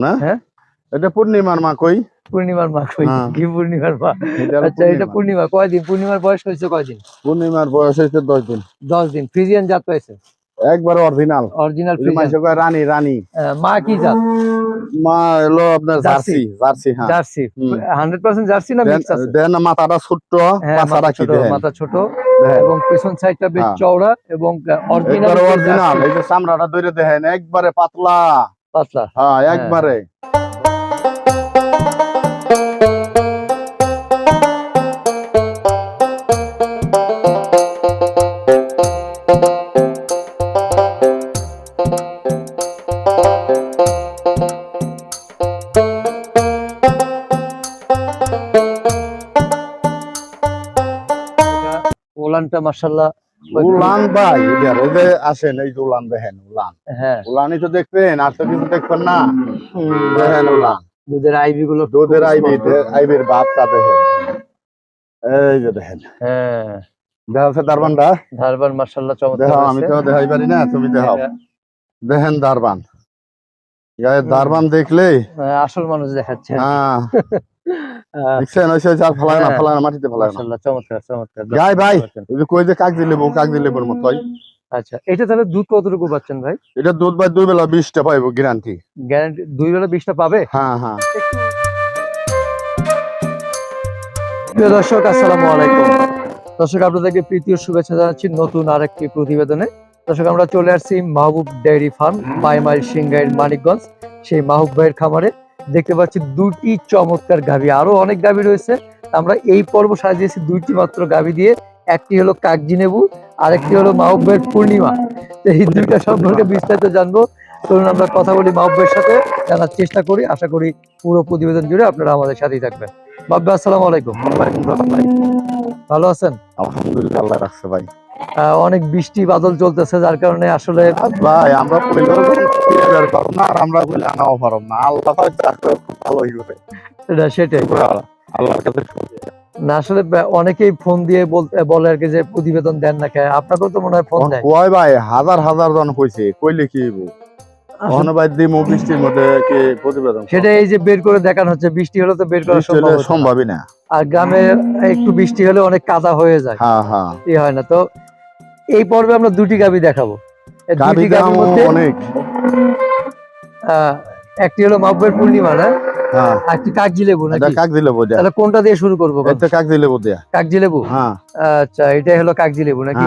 না? হ্যাঁ? এটা পূর্ণিমার মা কই? পূর্ণিমার মা কই? হ্যাঁ। কি পূর্ণিমার মা? আচ্ছা এটা পূর্ণিমা। কয়দিন? পূর্ণিমার বয়স হয়েছে কয়দিন? পূর্ণিমার বয়স হয়েছে দশ দিন। দশ দিন। ফ্রিজিয়ান জাত পাইছে একবার অরিজিনাল। অরিজিনাল রানী রানী। মা কি জাত? মা এলো আপনার জার্সি। জার্সি হ্যাঁ। জার্সি। হুম। হান্ড্রেড পার্সেন্ট জার্সি না মিক্স আছে? দেন মাথাটা হ্যাঁ মাথা কি ছোট দেখেন মাথা ছোট। এবং পেছন সাইডটা বেশ। চওড়া এবং অরিজিনাল অরিজিনাল। এই যে চামড়াটা ধরে দেখেন একবারে পাতলা। পাতলা হ্যাঁ একবারে। এটা ওলানটা উলান ভাই এই যে আসেন এই যে উলান দেখেন উলান। হ্যাঁ। উলানই তো দেখবেন আর তো কিছু দেখবেন না। দেখেন উলান। দুধের আইভি গুলো দুধের আইবি আইবির বাপটা দেখেন। এই যে দেখেন। হ্যাঁ। দারবানটা ধারবার মাশাল্লাহ চমৎকার দেখাও আমি তো দেখাই পারি না তুমি দেখাও। দেখেন দারবান। গায়ে দারবান দেখলে আসল মানুষ দেখাচ্ছে। হ্যাঁ। আহ, দেখছেন ওই সে চার ফলায় না হ্যাঁ। ফলায় না মাটিতে ফলায় না। মাশাল্লাহ চমৎকার চমৎকার গাই ভাই কই যে কাক দিলে কাক দিলে বোর আচ্ছা এটা তাহলে দুধ কতটুকু পাচ্ছেন ভাই? এটা দুধ ভাই দুই বেলা বিশটা পাইবো গ্যারান্টি গ্যারান্টি দুই বেলা বিশটা পাবে? হ্যাঁ হ্যাঁ। প্রিয় দর্শক আসসালামু আলাইকুম। দর্শক আপনাদেরকে প্রীতি শুভেচ্ছা জানাচ্ছি নতুন আরেকটি প্রতিবেদনে। দর্শক আমরা চলে আসছি মাহবুব ডেয়ারি ফার্ম বাইমাইল সিংগাইর মানিকগঞ্জ সেই মাহবুব ভাইয়ের খামারে। দেখতে পাচ্ছি দুটি চমৎকার গাভী। আরও অনেক গাভী রয়েছে। আমরা এই পর্ব সাজিয়েছি দুইটি মাত্র গাভী দিয়ে। একটি হলো কাকজি নেবু আরেকটি হলো মাহবুব ভাইয়ের পূর্ণিমা এই দুইটা সম্পর্কে বিস্তারিত জানব। চলুন আমরা কথা বলি মাহবুব ভাইয়ের সাথে জানার চেষ্টা করি। আশা করি পুরো প্রতিবেদন জুড়ে আপনারা আমাদের সাথেই থাকবেন। মাহবুব আসসালামু আলাইকুম। ভালো আছেন? আলহামদুলিল্লাহ আল্লাহ রাখছে ভাই। অনেক বৃষ্টি বাদল চলতেছে যার কারণে আসলে ভাই আমরা না আর আমরা বলে আনাও পারব না আল্লাহ করে হবে এটা সেটাই। আল্লাহর কাছে না আসলে অনেকেই ফোন দিয়ে বলতে বলে আর কি যে প্রতিবেদন দেন না খায় আপনাকেও তো মনে হয় ফোন দেয়। কয় ভাই হাজার হাজার জন কইছে কইলে কি হইব? বৃষ্টির মধ্যে কি প্রতিবেদন সেটা এই যে বের করে দেখানো হচ্ছে বৃষ্টি হলে তো বের করা সম্ভব। সম্ভবই না। আর গ্রামে একটু বৃষ্টি হলে অনেক কাদা হয়ে যায়। হ্যাঁ হ্যাঁ। এই হয় না তো এই পর্বে আমরা দুটি গাবি দেখাবো। এই দুটি গাবির মধ্যে অনেক। একটি হলো মাহবুবের পূর্ণিমা না? হ্যাঁ। একটি কাগজি লেবু তাহলে কোনটা দিয়ে শুরু করব কাগজি লেবু আচ্ছা এটাই হলো কাগজি লেবু নাকি?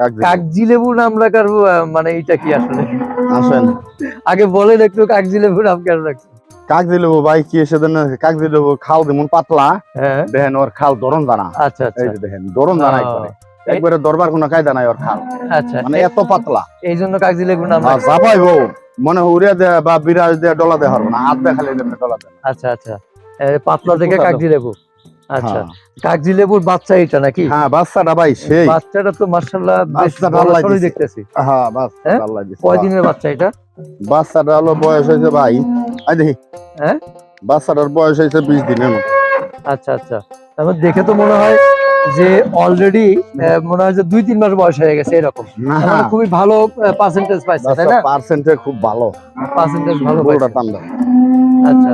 কাক দিলে কাগজি লেবু। নাম রাখার মানে এটা কি আসলে? আসেন। আগে বলেন একটু কাগজি লেবু নাম কেন রাখছেন কাক দিলে ভাই কি দেন দিলে খাল যেমন পাতলা। হ্যাঁ। দেখেন ওর খাল দরন দানা। আচ্ছা আচ্ছা। দেখেন দরন করে একবারে দরবার কোনো কায়দা নাই ওর খাল। আচ্ছা। মানে এত পাতলা। এই জন্য কাগজি লেবু নাম রাখছেন। যাবাইবো মনে হয় উড়ে দেয় বা বিরাজ দিয়ে ডলা দেয় হবে না হাত খালি দেবে ডলা দেয়। আচ্ছা আচ্ছা। পাতলা থেকে কাগজি লেবু আচ্ছা। হ্যাঁ। কাগজি লেবুর বাচ্চা এটা নাকি? হ্যাঁ বাচ্চাটা ভাই সেই। বাচ্চাটা তো মার্শাল্লাহ বেশ দিছে। দেখতেছি। হ্যাঁ বাচ্চা হ্যাঁ? আল্লাহ দিছে। কয় দিনের বাচ্চা এটা? বাচ্চাটা হলো বয়স হয়েছে ভাই আই দেখি। হ্যাঁ? বাচ্চাটার বয়স হয়েছে বিশ দিনের মতো। আচ্ছা আচ্ছা। তারপর দেখে তো মনে হয় যে অলরেডি মনে হয় যে দুই তিন মাস বয়স হয়ে গেছে এরকম। না। মানে খুবই ভালো পার্সেন্টেজ পাইছে তাই না? পার্সেন্টে খুব ভালো। পার্সেন্টেজ ভালো আচ্ছা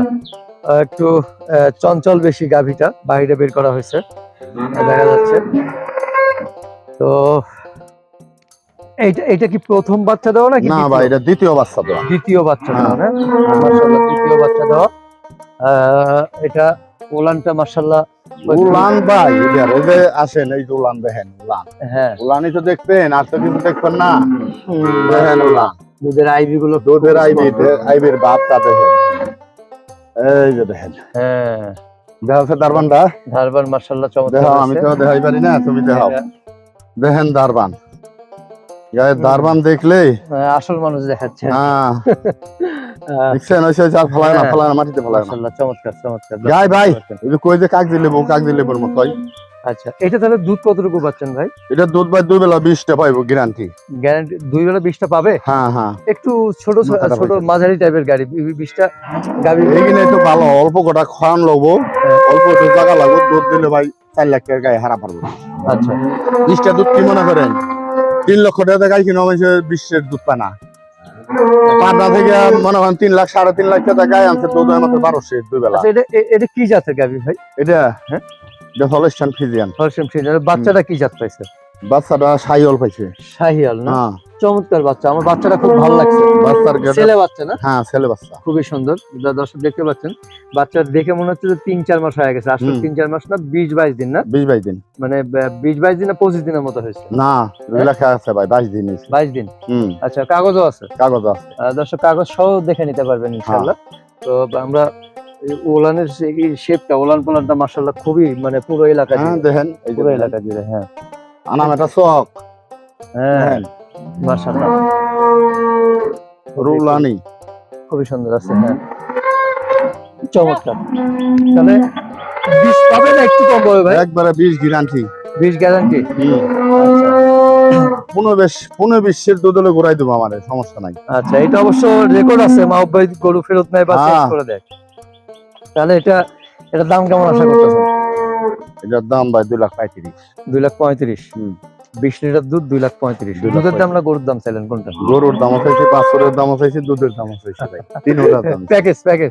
একটু চঞ্চল বেশি গাভীটা বাইরে বের করা হয়েছে। দেখা যাচ্ছে। তো এইটা এটা কি প্রথম বাচ্চা দেওয়া নাকি না? ভাই এটা দ্বিতীয় বাচ্চা দেওয়া। দ্বিতীয় বাচ্চা হ্যাঁ। দেওয়া না? মাশাআল্লাহ দ্বিতীয় বাচ্চা দেওয়া। আহ, এটা ওলানটা মাশাআল্লাহ উলান ভাই এদের এই যে আসেন এই যে উলান দেখেন উলান। হ্যাঁ। উলানই তো দেখবেন আর তো কিছু দেখবেন না। দেখেন উলান। দুধের আইবি গুলো দুধের আইবি। আইবির বাপটা দেখেন। এই যে দেখেন। হ্যাঁ। দেখা যাচ্ছে দারবানটা। দারবান মার্শাল্লাহ চমৎকার আমি। তো দেখাই পারি না তুমি দেখাও। এটা, দেখেন দারবান। গায়ে দারবান দেখলে আসল মানুষ দেখাচ্ছে। হ্যাঁ দেখছেন ওই সে চার ফলায় না হ্যাঁ। ফলায় না মাটিতে ফলায় না। চমৎকার চমৎকার। গাই ভাই এই যে কই যে কাক দিলে বউ কাক দিলে বোর মতোই। আচ্ছা এটা তাহলে দুধ কতটুকু পাচ্ছেন ভাই? এটা দুধ ভাই দুই বেলা বিশটা পাইবো গ্যারান্টি গ্যারান্টি দুই বেলা বিশটা পাবে? হ্যাঁ হ্যাঁ। একটু ছোট ছোট মাঝারি টাইপের গাড়ি বিশটা গাড়ি এইখানে একটু ভালো অল্প কটা খাওয়ান লাগবো হ্যাঁ। অল্প একটু জায়গা লাগবো দুধ দিলে ভাই চার লাখ টাকার গায়ে হারা পারব আচ্ছা। বিশটা দুধ কি মনে করেন? তিন লক্ষ টাকা গাই কিনা হয়েছে বিশ্বের দুধ পানা পাবনা থেকে মনে হয় তিন লাখ সাড়ে তিন লাখ টাকা গায়ে আনছে দুধ মাত্র বারোশো দুই বেলা। আচ্ছা এটা কি জাতের গাভী ভাই? এটা হ্যাঁ? এটা হলস্টান ফিজিয়ান বাচ্চাটা কি জাত পাইছে? বাচ্চাটা সাইল পাইছে। শাহিয়াল না? হ্যাঁ। চমৎকার বাচ্চা। আমার বাচ্চাটা খুব ভালো লাগছে। বাচ্চার ছেলে বাচ্চা না? হ্যাঁ ছেলে বাচ্চা। খুবই সুন্দর। দর্শক দেখতে পাচ্ছেন বাচ্চা দেখে মনে হচ্ছে যে তিন চার মাস হয়ে গেছে। আসলে তিন চার মাস না বিশ বাইশ দিন না? বিশ বাইশ দিন। মানে বিশ বাইশ দিন না পঁচিশ দিনের মতো হয়েছে। না লাখ আছে ভাই বাইশ দিন বাইশ দিন? হুম। আচ্ছা কাগজও আছে? কাগজ আছে। দর্শক কাগজ সহ দেখে নিতে পারবেন ইনশাল্লাহ তো আমরা ওলানের শেপটা ওলান পোলানটা মার্শাল্লাহ খুবই মানে পুরো এলাকা হ্যাঁ দেখেন পুরো এলাকা জুড়ে হ্যাঁ। আনাম এটা চক। হ্যাঁ। মার্শাল্লাহ রুলানি। খুবই সুন্দর আছে হ্যাঁ। চমৎকার। তাহলে বিশ পাবে না একটু কম পাবে ভাই? একবারে বিশ গ্যারান্টি বিশ গ্যারান্টি পনেরো বেশ পনেরো বিশ্বের দুধ হলে ঘুরাই দেবো আমার সমস্যা নাই। আচ্ছা এটা অবশ্য রেকর্ড আছে ভাই গরু ফেরত নেয় বা চেঞ্জ হ্যাঁ। করে দেয়। তাহলে এটা এটার দাম কেমন আশা করতেছেন? এটার দাম ভাই দুই লাখ পঁয়ত্রিশ। দুই লাখ পঁয়ত্রিশ? বিশ লিটার দুধ দুই লাখ পঁয়ত্রিশ। দুধের দাম না গরুর দাম চাইলেন কোনটা? গরুর দাম চাইছি দাম চাইছি দুধের দাম চাইছি তিন হাজার দাম প্যাকেজ প্যাকেজ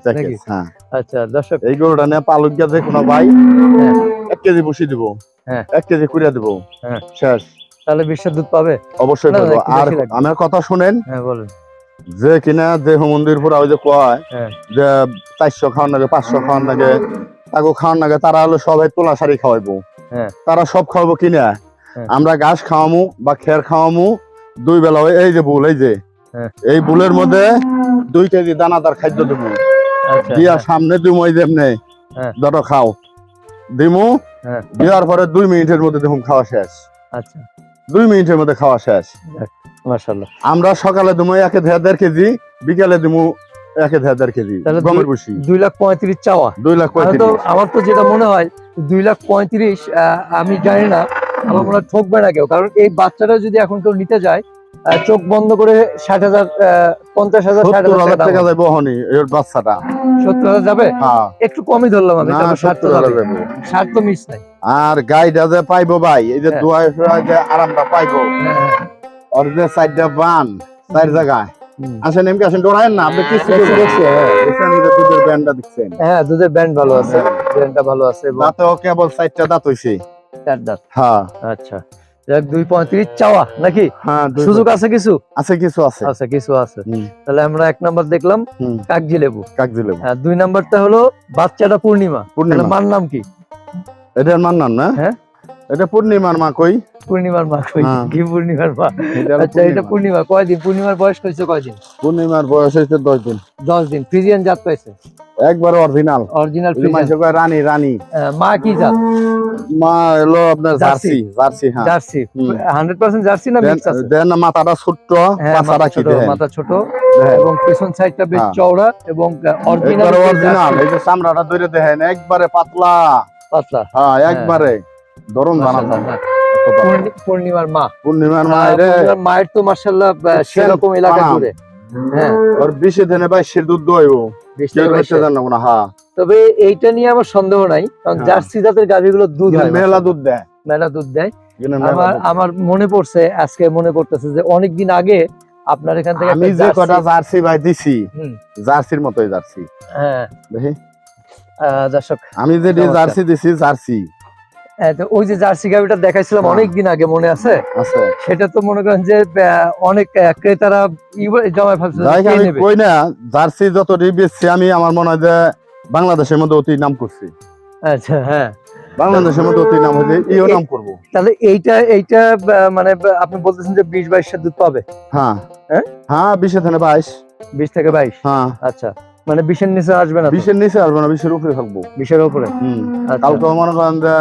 হ্যাঁ। আচ্ছা দর্শক এই গরুটা নিয়ে পালক গেছে কোনো ভাই হ্যাঁ। এক কেজি বসি দিব। হ্যাঁ। এক কেজি কুড়িয়ে দিব। হ্যাঁ। শেষ। তাহলে বিশ্বের দুধ পাবে? অবশ্যই পাবো। আর আমার কথা শুনেন হ্যাঁ বলেন। যে কিনা দেহ মন্দির পুরা ওই যে কয় হ্যাঁ। যে চারশো খাওয়ার লাগে পাঁচশো খাওয়ার লাগে তাকে খাওয়ার লাগে তারা হলো সবাই তোলা শাড়ি খাওয়াইবো। হ্যাঁ। তারা সব খাওয়াবো কিনা? হ্যাঁ। আমরা ঘাস খাওয়ামু বা খের খাওয়ামু দুই বেলা ওই- এই যে বুল এই যে। হ্যাঁ। এই বুলের মধ্যে দুই কেজি দানাদার খাদ্য দেবো আচ্ছা দিয়া হ্যাঁ, সামনে দিমু এই যেমনে। হ্যাঁ। যত খাও। দিমু। দেওয়ার পরে দুই মিনিটের মধ্যে দেখুন খাওয়া শেষ। আচ্ছা। দুই মিনিটের মধ্যে খাওয়া শেষ। আমরা সকালে দিমু একে দেড় কেজি বিকালে দিমু একে দেড় দেড় কেজি গমের বসি। দুই লাখ পঁয়ত্রিশ চাওয়া। দুই লাখ পঁয়ত্রিশ। আমার তো যেটা মনে হয় দুই লাখ পঁয়ত্রিশ আমি জানি না আমার মনে হয় ঠকবে না কেউ। কারণ এই বাচ্চাটা যদি এখন কেউ নিতে যায় চোখ বন্ধ করে ষাট হাজার পঞ্চাশ হাজার টাকা যাইব হনি এর বাচ্চাটা। সত্তর হাজার যাবে? হ্যাঁ। একটু কমই ধরলাম আমি না ষাট তো যাবে। ষাট তো মিস নাই। আর গাইডা যে পাইবো ভাই এই যে হ্যাঁ। আরামটা পাইবো। হ্যাঁ, হ্যাঁ। আর যে সাইডটা বান চার জায়গায়। আসেন আসেন ডরায়েন না আপনি কিছু দেখছি, দেখছি, হ্যাঁ। দুধের ব্যান্ডটা দেখছেন হ্যাঁ দুধের ব্যান্ড ভালো আছে ব্যান্ডটা ভালো আছে দাঁতেও কেবল চারটা দাঁত হইছে চার দাঁত। হ্যাঁ। আচ্ছা। যাক দুই পঁয়ত্রিশ চাওয়া নাকি? হ্যাঁ সুযোগ আছে কিছু? আছে কিছু আছে। আচ্ছা কিছু আছে। তাহলে আমরা এক নাম্বার দেখলাম কাকজি লেবু। কাক দিলে আর দুই নাম্বারটা হলো বাচ্চাটা পূর্ণিমা। পূর্ণিমা। মার নাম কি? এটার মার নাম না? হ্যাঁ। এটা পূর্ণিমার মা কই? পূর্ণিমার মা কই? হ্যাঁ। কি পূর্ণিমার মা? আচ্ছা এটা পূর্ণিমা। কয়দিন? পূর্ণিমার বয়স কইছে কয়দিন? পূর্ণিমার বয়স হয়েছে দশ দিন। দশ দিন। ফ্রিজিয়ান জাত পাইছে একবার অরিজিনাল। অরিজিনাল রানী রানী। মা কি জাত? মা এলো আপনার জার্সি। জার্সি হ্যাঁ। জার্সি। হুম। হান্ড্রেড পার্সেন্ট জার্সি না মিক্স আছে? দেন- মাথাটা ছোট্ট হ্যাঁ পাছাটা মাথা কি ছোট মাথা ছোট। এবং পেছন সাইডটা বেশ হ্যাঁ। চওড়া এবং অরিজিনাল অরিজিনাল। এই যে চামড়াটা ধরে দেখেন একবারে পাতলা। পাতলা। হ্যাঁ। একবারে। হ্যাঁ। পূর্ণিমার মা। পূর্ণিমার আহ, মায়ের মায়ের তো মার্শাল্লাহ সেরকম এলাকা জুড়ে। হ্যাঁ। ওর বিশে দিনে বাইশের দুধ দইব হ্যাঁ তবে এইটা নিয়ে আমার সন্দেহ নাই কারণ হ্যাঁ। জার্সি জাতের গাভীগুলো দুধ হয় মেলা দুধ দেয়। মেলা দুধ দেয়। আমার আমার মনে পড়ছে আজকে মনে পড়তেছে যে অনেকদিন আগে আপনার এখান থেকে আমি যে জার্সি- কটা জার্সি ভাই দিছি জার্সির মতোই জার্সি। হ্যাঁ। দেখি। দর্শক আমি যে জার্সি দিছি জার্সি। ওই যে জার্সি গাভীটা দেখাইছিলাম হ্যাঁ। অনেক দিন আগে মনে আছে? সেটা তো মনে করেন যে অনেক ক্রেতারা জমায়। কই না জার্সি যতটি বেচছি আমি আমার মনে হয় যে বাংলাদেশের মধ্যে অতি নাম করছি। আচ্ছা হ্যাঁ। বাংলাদেশের মধ্যে অতি নাম হয়েছে ইও নাম করব। তাহলে এইটা এইটা মানে আপনি বলতেছেন যে বিশ বাইশ বাইশের দুধ পাবে? হ্যাঁ। হ্যাঁ? হ্যাঁ বিশে থেকে বাইশ। বিশ থেকে বাইশ? হ্যাঁ। আচ্ছা। মানে বিশের নিচে আসবে না বিশের নিচে আসবে না বিশের উপরে থাকব। বিশের উপরে? হুম। আচ্ছা। কালকে মনে করেন যে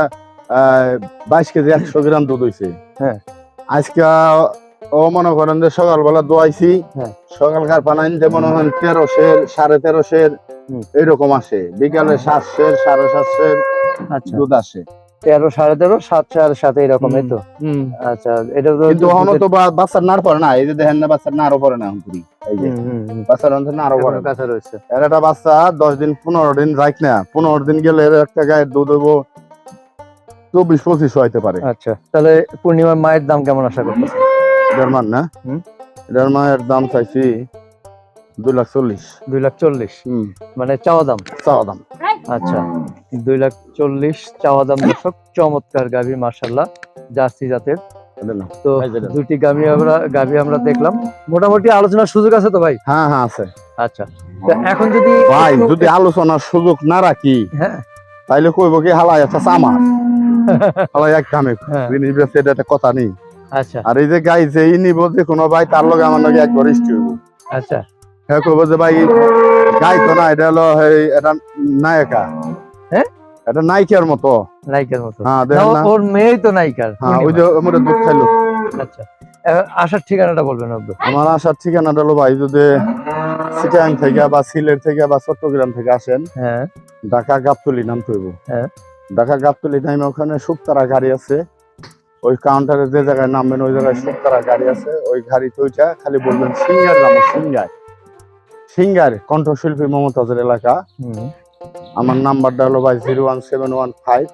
বাইশ কেজি একশো গ্রাম দুধ হয়েছে হ্যাঁ। আজকে ও মনে করেন যে সকালবেলা দোয়াইছি হ্যাঁ। সকালকার পানাইন যে মনে করেন তেরোশের সাড়ে তেরোশের। এইরকম আসে। বিকালে সাতশের সাড়ে সাতশের আচ্ছা। দুধ আসে। তেরো সাড়ে তেরো সাত সাড়ে সাত এইরকম এই তো? আচ্ছা এটা তো কিন্তু এখনও তো বাচ্চার নাড় পড়ে না। এই যে দেখেন না বাচ্চার না পুরি এই যে হুম, হুম, হুম। বাচ্চার অন্তর নাড়ও পড়ে কাছে রয়েছে। এর একটা বাচ্চা দশ দিন পনেরো দিন রাখ না পনেরো দিন গেলে এর একটা গায়ের দুধ হইব চব্বিশ পঁচিশ হইতে পারে। আচ্ছা তাহলে পূর্ণিমার মায়ের দাম কেমন আশা করতেছেন এটার মান না। এটার মায়ের দাম চাইছি দুই লাখ চল্লিশ। দুই লাখ চল্লিশ? মানে চাওয়া দাম? চাওয়া দাম। আচ্ছা দুই লাখ চল্লিশ চাওয়া দাম দর্শক চমৎকার গাভী মার্শাল্লাহ জার্সি জাতের। তো। দুটি গাভী আমরা গাভী আমরা দেখলাম। মোটামুটি আলোচনার সুযোগ আছে তো ভাই? হ্যাঁ হ্যাঁ আছে। আচ্ছা এখন যদি ভাই যদি আলোচনার সুযোগ না রাখি হ্যাঁ। তাইলে কইব কি হালাই আছে আমার এক দামে জিনিস এটা একটা কথা নেই। আচ্ছা। আর এই যে গাই যে ই নিব যে কোনো ভাই তার লগে আমার লগে একবার হইব। আচ্ছা। হ্যাঁ কইব যে ভাই গাই তো না এটা হলো এই এটা নায়িকা। হ্যাঁ? এটা নায়িকার মতো। নায়িকার মতো। হ্যাঁ না, দেখেন না ওর মেয়েই তো নায়িকার। হ্যাঁ ওই যে আমরা দুধ খাইলো। আচ্ছা। আসার ঠিকানাটা বলবেন আব্দুল আমার আসার ঠিকানাটা হলো ভাই যদি সিটাং থেকে বা সিলেট থেকে বা চট্টগ্রাম থেকে আসেন হ্যাঁ। ঢাকা গাবতলি নাম তৈব হ্যাঁ। ঢাকা গাবতলি নামে ওখানে শুকতারা গাড়ি আছে। ওই কাউন্টারে যে জায়গায় নামবেন ওই জায়গায় শুকতারা গাড়ি আছে। ওই গাড়িতে ওইটা খালি বলবেন সিঙ্গার নাম সিঙ্গার। সিঙ্গার কণ্ঠশিল্পী মমতাজের এলাকা। আমার নাম্বারটা হলো ভাই zero one seven one five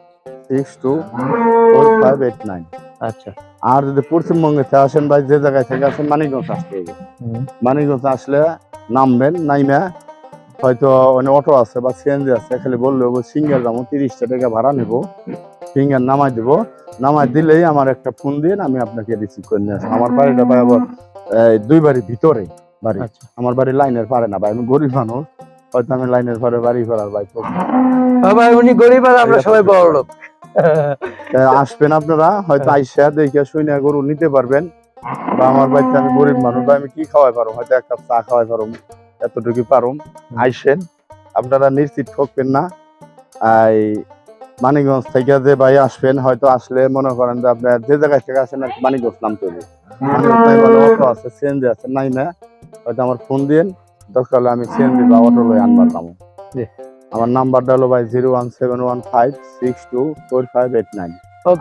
six two four five eight nine. আচ্ছা। আর যদি পশ্চিমবঙ্গে আসেন ভাই যে জায়গায় থেকে আসেন মানিকগঞ্জ আসতে হবে। মানিকগঞ্জ আসলে নামবেন নাইমে হয়তো মানে অটো আছে বা সিএনজি আছে খালি বললে সিঙ্গার যাব তিরিশটা টাকা ভাড়া নেব। সিঙ্গার নামাই দিব। নামাই দিলেই আমার একটা ফোন দিয়ে আমি আপনাকে রিসিভ করে নিয়ে আসব। আমার বাড়িটা ভাই আবার দুই বাড়ির ভিতরে বাড়ি। আচ্ছা। আমার বাড়ি লাইনের পারে না ভাই আমি গরিব মানুষ। হয়তো আমি লাইনের পরে বাড়ি করার ভাই বাবা উনি গরিব আর আমরা সবাই বড় লোক। আসবেন আপনারা হয়তো আইসা দেখে শুনে গরু নিতে পারবেন। বা আমার বাড়িতে আমি গরিব মানুষ বা আমি কি খাওয়াই পারো হয়তো এক কাপ চা খাওয়াই পারো এতটুকু পারো আইসেন। আপনারা নিশ্চিত ঠকবেন না। এই মানিকগঞ্জ থেকে যে ভাই আসবেন হয়তো আসলে মনে করেন যে আপনার যে জায়গায় থেকে আসেন আর মানিকগঞ্জ নাই মানে অটো আছে সিএনজি আছে। নাই না। হয়তো আমার ফোন দিন দরকার হলে আমি সিএনজি বা অটো লই আনবার নামো আমার নাম্বারটা হলো ভাই zero one seven one five six two four five eight nine.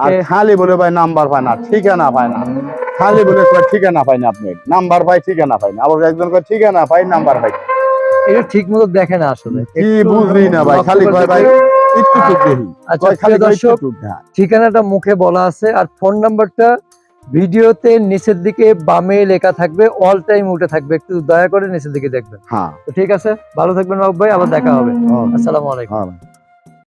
আর খালি বলে ভাই নাম্বার পায় না ঠিকানা পায় না। খালি বলে কয় ঠিকানা পাই না আপনি। নাম্বার পাই ঠিকানা পাই না। আবার একজন কয় ঠিকানা পাই নাম্বার পাই। এটা ঠিক মতো দেখে না আসলে। কি বুঝলি না ভাই? খালি কয় ভাই হবে। একটু দেখি। আচ্ছা। ঠিকানাটা মুখে বলা আছে আর ফোন নাম্বারটা ভিডিওতে নিচের দিকে বামে লেখা থাকবে অল টাইম উঠে থাকবে। একটু দয়া করে নিচের দিকে দেখবেন। হ্যাঁ। তো ঠিক আছে ভালো থাকবেন বাবু ভাই আবার দেখা হবে। হ্যাঁ। আসসালামু আলাইকুম। হ্যাঁ